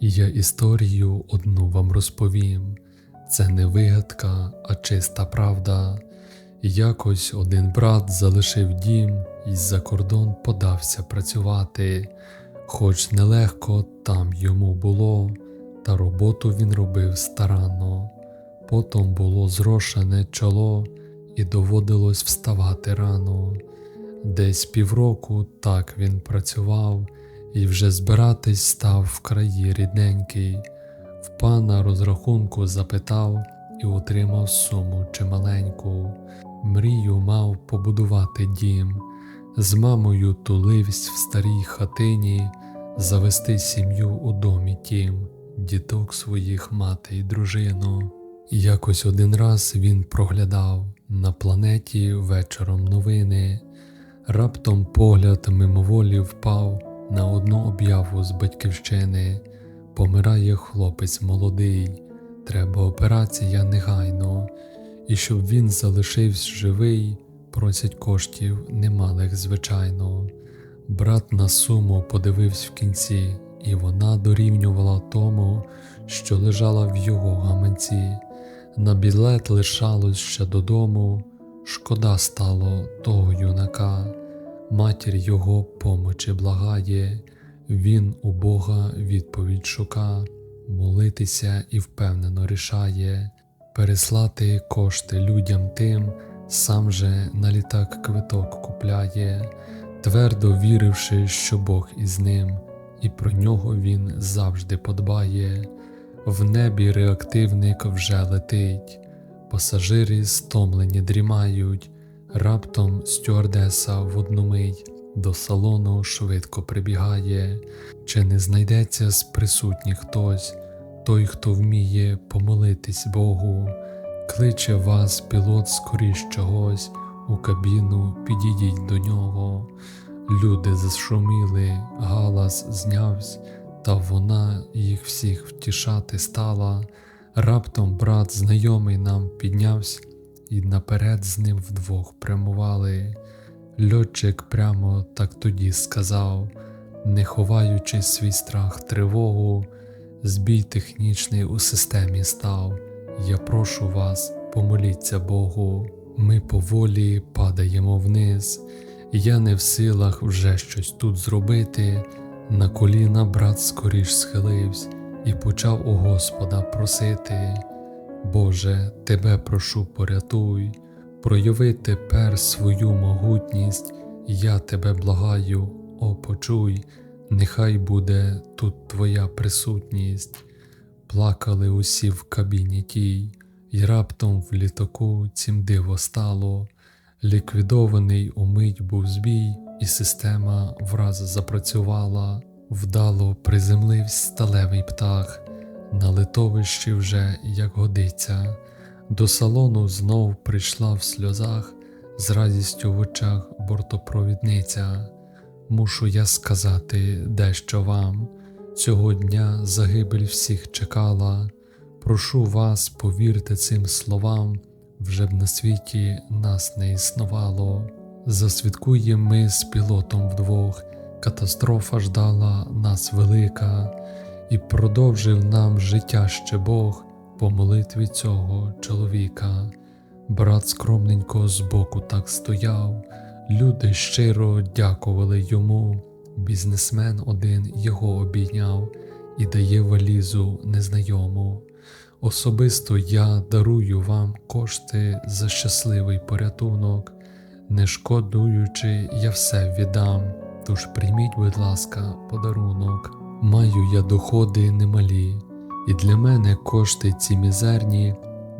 Я історію одну вам розповім. Це не вигадка, а чиста правда. Якось один брат залишив дім і за кордон подався працювати, хоч нелегко там йому було, та роботу він робив старанно. Потім було зрошене чоло, і доводилось вставати рано. Десь півроку так він працював і вже збиратись став в краї рідненький. В пана розрахунку запитав і отримав суму чималеньку. Мрію мав побудувати дім, з мамою туливсь в старій хатині, завести сім'ю у домі тім, діток своїх мати й дружину. Якось один раз він проглядав на планеті вечором новини. Раптом погляд мимоволі впав на одну об'яву з батьківщини. Помирає хлопець молодий, треба операція негайно, і щоб він залишився живий, просять коштів немалих, звичайно. Брат на суму подивився в кінці, і вона дорівнювала тому, що лежала в його гаманці. На білет лишалось ще додому, шкода стало того юнака, матір його помочі благає, він у Бога відповідь шука, молитися і впевнено рішає, переслати кошти людям тим, сам же на літак квиток купляє, твердо віривши, що Бог із ним, і про нього він завжди подбає. В небі реактивник вже летить, пасажири стомлені дрімають, раптом стюардеса в одну мить до салону швидко прибігає, чи не знайдеться з присутніх хтось, той, хто вміє помолитись Богу, кличе вас пілот скоріш чогось, у кабіну підійдіть до нього. Люди зашуміли, галас знявсь, та вона їх всіх втішати стала. Раптом брат знайомий нам піднявся, і наперед з ним вдвох прямували. Льотчик прямо так тоді сказав, не ховаючи свій страх, тривогу, збій технічний у системі став. Я прошу вас, помоліться Богу. Ми поволі падаємо вниз. Я не в силах вже щось тут зробити. На коліна брат скоріш схилився і почав у Господа просити. Боже, Тебе прошу порятуй, прояви тепер свою могутність, я тебе благаю, о почуй, нехай буде тут Твоя присутність. Плакали усі в кабіні тій, і раптом в літаку цім диво стало. Ліквідований умить був збій, і система враз запрацювала, вдало приземлився сталевий птах, на литовищі вже, як годиться, до салону знов прийшла в сльозах, з радістю в очах бортопровідниця. Мушу я сказати дещо вам. Цього дня загибель всіх чекала. Прошу вас, повірте цим словам, вже б на світі нас не існувало. Засвідкуємо ми з пілотом вдвох, катастрофа ждала нас велика, і продовжив нам життя ще Бог по молитві цього чоловіка. Брат скромненько збоку так стояв, люди щиро дякували йому. Бізнесмен один його обійняв і дає валізу незнайому. Особисто я дарую вам кошти за щасливий порятунок, не шкодуючи, я все віддам, тож прийміть, будь ласка, подарунок. Маю я доходи немалі, і для мене кошти ці мізерні,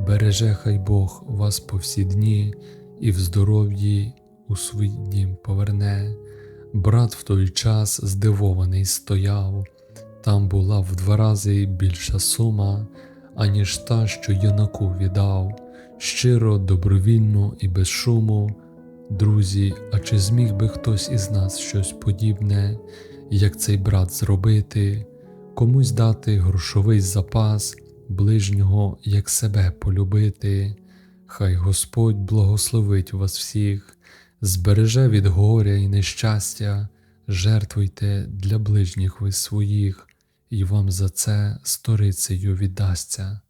береже хай Бог вас по всі дні, і в здоров'ї у свій дім поверне. Брат в той час здивований стояв, там була в два рази більша сума, аніж та, що юнаку віддав, щиро, добровільно і без шуму. Друзі, а чи зміг би хтось із нас щось подібне, як цей брат зробити, комусь дати грошовий запас, ближнього, як себе полюбити? Хай Господь благословить вас всіх збереже від горя і нещастя, жертвуйте для ближніх ви своїх, і вам за це сторицею віддасться.